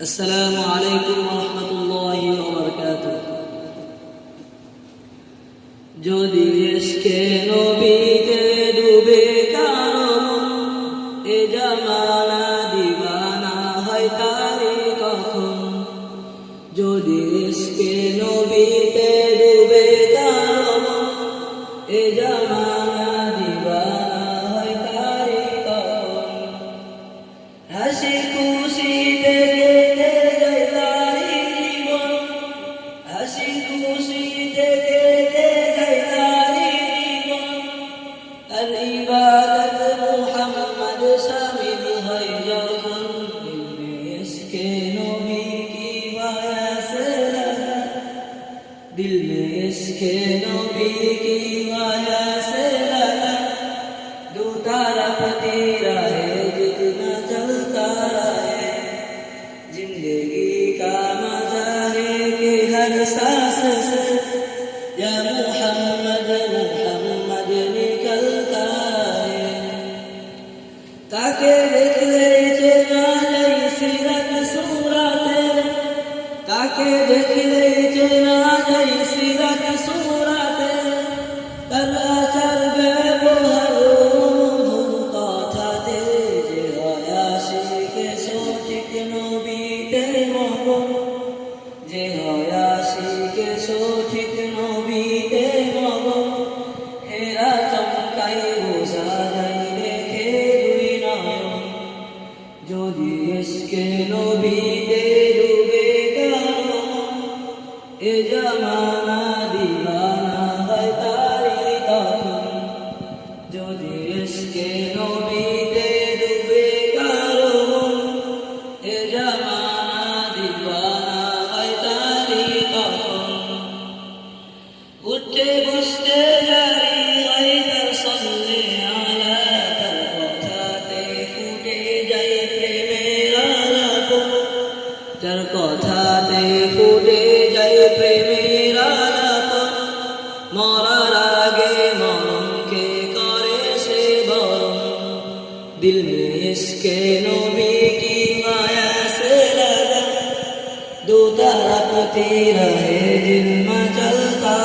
السلام عليكم ورحمة الله وبركاته যদি এসকে নবীতে ডুবে কারো মন, এ জামানা দিবানা হয় তারি আলাদ মুহাম্মদ সামিল হয় যখন ইসকে নবী কি মায়া সে দিল মে ইসকে নবী কি মায়া সে লাগা দু তারা পতি রাহে জিতনা চলতা রাহে জিন্দগি কা মজা হে কে হর সাস से या के देख ले चेना সাথে ফুটে যায় প্রেমের আলাপ। মরার আগে মরমকে করে সে বরম দিল মেশকে নবী কি মায়া সে লাগা দু তারা পতি রহে দিল মা চলতা